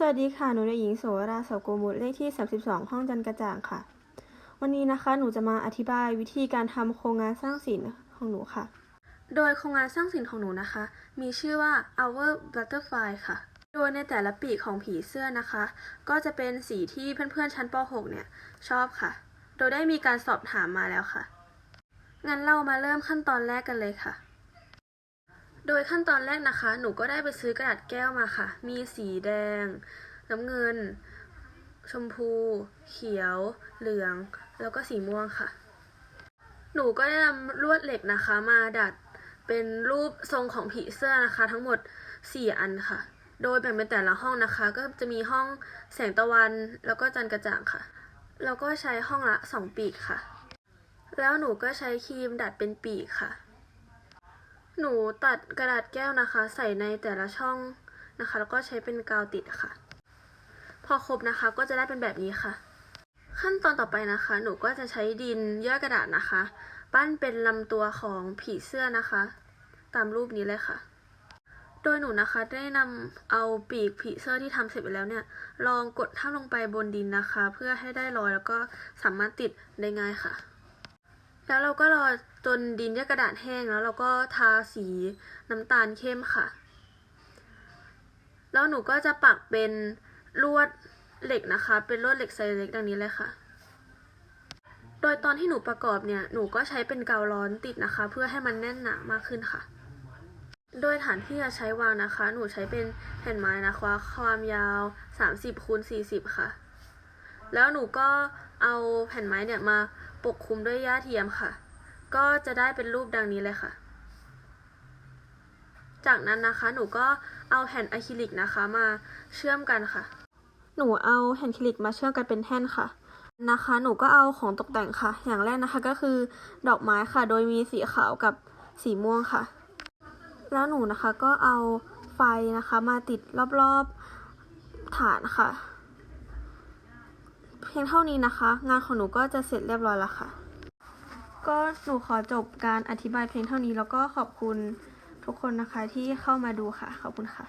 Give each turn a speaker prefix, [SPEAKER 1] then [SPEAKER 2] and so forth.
[SPEAKER 1] สวัสดีค่ะ หนูเด็กหญิงโสราสโกมุตเลขที่ 32 ห้องจันกระจ่างค่ะ วันนี้นะคะ หนูจะมาอธิบายวิธีการทำโครงงานสร้างสรรค์ของหนูค่ะ โดยโครงงานสร้างสรรค์ของหนูนะคะ มีชื่อว่า our butterfly ค่ะ โดยในแต่ละปีกของผีเสื้อนะคะ ก็จะเป็นสีที่เพื่อนๆ ชั้นป .6 เนี่ย ชอบค่ะ โดยได้มีการสอบถามมาแล้วค่ะ งั้นเรามาเริ่มขั้นตอนแรกกันเลยค่ะ โดยขั้นตอนแรกนะคะ หนูก็ได้ไปซื้อกระดาษแก้วมาค่ะ มีสีแดง น้ำเงิน ชมพู เขียว เหลือง แล้วก็สีม่วงค่ะ หนูก็ได้นำลวดเหล็กนะคะ มาดัดเป็นรูปทรงของผีเสื้อนะคะ ทั้งหมด 4 อันค่ะ โดยแบ่งเป็นแต่ละห้องนะคะ ก็จะมีห้องแสงตะวัน แล้วก็จันกระจ่างค่ะ แล้วก็ใช้ห้องละ 2 ปีกค่ะ แล้วหนูก็ใช้ครีมดัดเป็นปีกค่ะ หนูตัดกระดาษแก้วนะคะ ใส่ในแต่ละช่องนะคะ แล้วก็ใช้เป็นกาวติดค่ะ พอครบนะคะก็จะได้เป็นแบบนี้ค่ะ ขั้นตอนต่อไปนะคะ หนูก็จะใช้ดินย่อยกระดาษนะคะ ปั้นเป็นลำตัวของผีเสื้อนะคะ ตามรูปนี้เลยค่ะ โดยหนูนะคะได้นำเอาปีกผีเสื้อที่ทำเสร็จไปแล้วเนี่ย ลองกดท่าบลงไปบนดินนะคะ เพื่อให้ได้รอยแล้วก็สามารถติดได้ง่ายค่ะ แล้วเราก็รอจนดินย่ยกระดาษแห้งแล้วเราก็ทาสีน้ำตาลเข้มค่ะ แล้วหนูก็จะปักเป็นลวดเหล็กนะคะ เป็นลวดเหล็กไซส์เล็กดังนี้เลยค่ะ โดยตอนที่หนูประกอบเนี่ย หนูก็ใช้เป็นกาวร้อนติดนะคะ เพื่อให้มันแน่นหนามากขึ้นค่ะ โดยฐานที่จะใช้วางนะคะ หนูใช้เป็นแผ่นไม้นะคะ ความยาว 30คูณ40 ค่ะ แล้วหนูก็เอาแผ่นไม้เนี่ยมา ปกคลุมด้วยหญ้าเทียมค่ะ ก็จะได้เป็นรูปดังนี้เลยค่ะ จากนั้นนะคะหนูก็เอาแผ่นอะคริลิกนะคะมาเชื่อมกันค่ะ หนูเอาแผ่นอะคริลิกมาเชื่อมกันเป็นแท่นค่ะนะคะ หนูก็เอาของตกแต่งค่ะ อย่างแรกนะคะก็คือดอกไม้ค่ะ โดยมีสีขาวกับสีม่วงค่ะ แล้วหนูนะคะก็เอาไฟนะคะมาติดรอบๆฐานค่ะ เพียงเท่านี้นะคะ งานของหนูก็จะเสร็จเรียบร้อยแล้วค่ะ ก็หนูขอจบการอธิบายเพียงเท่านี้แล้วก็ขอบคุณทุกคนนะคะที่เข้ามาดูค่ะ ขอบคุณค่ะ